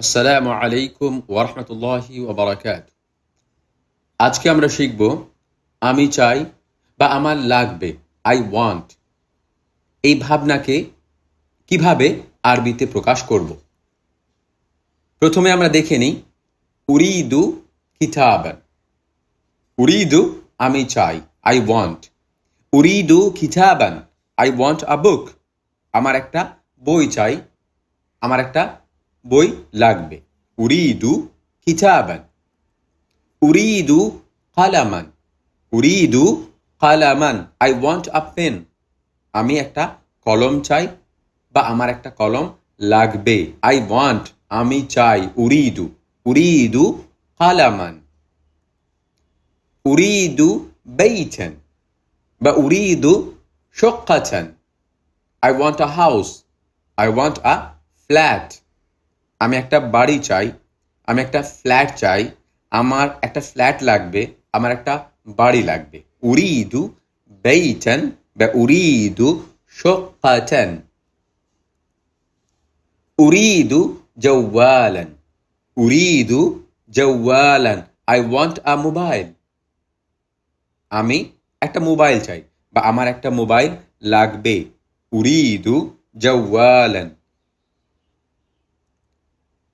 আসসালামু আলাইকুম ওরহমতুল্লাহি ওবরাকাত আজকে আমরা শিখব, আমি চাই বা আমার লাগবে আই ওয়ান্ট এই ভাবনাকে কীভাবে আরবিতে প্রকাশ করব? প্রথমে আমরা দেখে নিই, উরিদু কিতাবান। উরিদু, আমি চাই আই ওয়ান্ট উরিদু কিতাবান আই ওয়ান্ট আ বুক আমার একটা বই চাই, আমার একটা বই লাগবে। উরিদু কিতাবান। উরিদু কালামান। উরিদু কালামান। আই ওয়ান্ট আ পেন আমি একটা কলম চাই বা আমার একটা কলম লাগবে। আই ওয়ান্ট আমি চাই উরিদু। উরিদু কালামান। উরিদু বেইতেন বা উরিদু শক্কাচান I want a house I want a flat আমি একটা বাড়ি চাই, আমি একটা ফ্ল্যাট চাই, আমার একটা ফ্ল্যাট লাগবে, আমার একটা বাড়ি লাগবে। উরিদু বেইটান বা উরিদু শক্কাতান উরিদু জওয়ালান উরিদু জওয়ালান। আই ওয়ান্ট আ মোবাইল আমি একটা মোবাইল চাই, বা আমার একটা মোবাইল লাগবে। উরিদু জওয়ালান।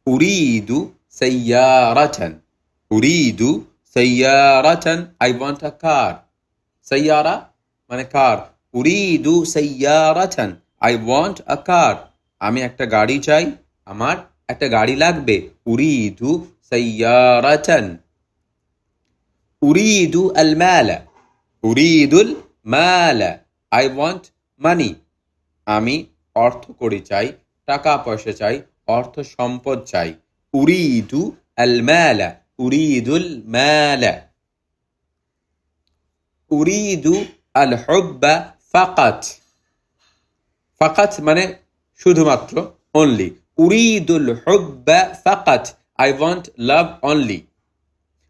উরিদু সাইয়ারাতান উরিদু সাইয়ারাতান আই ওয়ান্ট আ কার সাইয়ারা মানে কার উরিদু সাইয়ারাতান আই ওয়ান্ট আ কার আমি একটা গাড়ি চাই, আমার একটা গাড়ি লাগবে। উরিদু সাইয়ারাতান উরিদু আল মালা উরিদুল মালা আই ওয়ান্ট মানি আমি অর্থ করে চাই, টাকা পয়সা চাই অর্থ সম্পদ চাই। উরিদু আল মালা উরিদুল মালা। উরিদু আল হুব্বা ফাকাত। ফাকাত মানে শুধুমাত্র অনলি উরিদুল হুব্বা ফাকাত আই ওয়ান্ট লাভ অনলি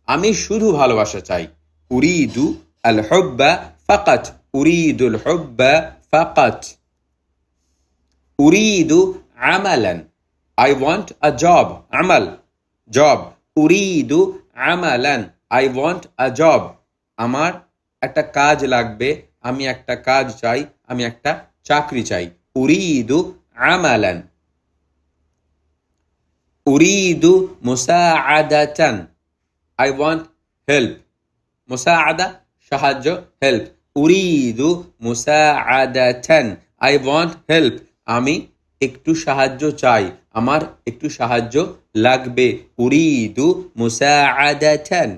আমি শুধু ভালোবাসা চাই। উরিদু আল হুব্বা ফাকাত, উরিদুল হুব্বা ফাকাত। উরিদু আমালান। I want a job. Amal. Job. উরিদু আমালান আই ওয়ান্ট আ জব আমার একটা কাজ লাগবে, আমি একটা কাজ চাই, আমি একটা চাকরি চাই। উরিদু আমালান উরিদু মুসাআদাতান আই ওয়ান্ট হেল্প মুসাআদা সাহায্য হেল্প উরিদু মুসাআদাতান আই ওয়ান্ট হেল্প আমি একটু সাহায্য চাই। আমার একটু সাহায্য লাগবে। উরিদু মুসাআদাতান।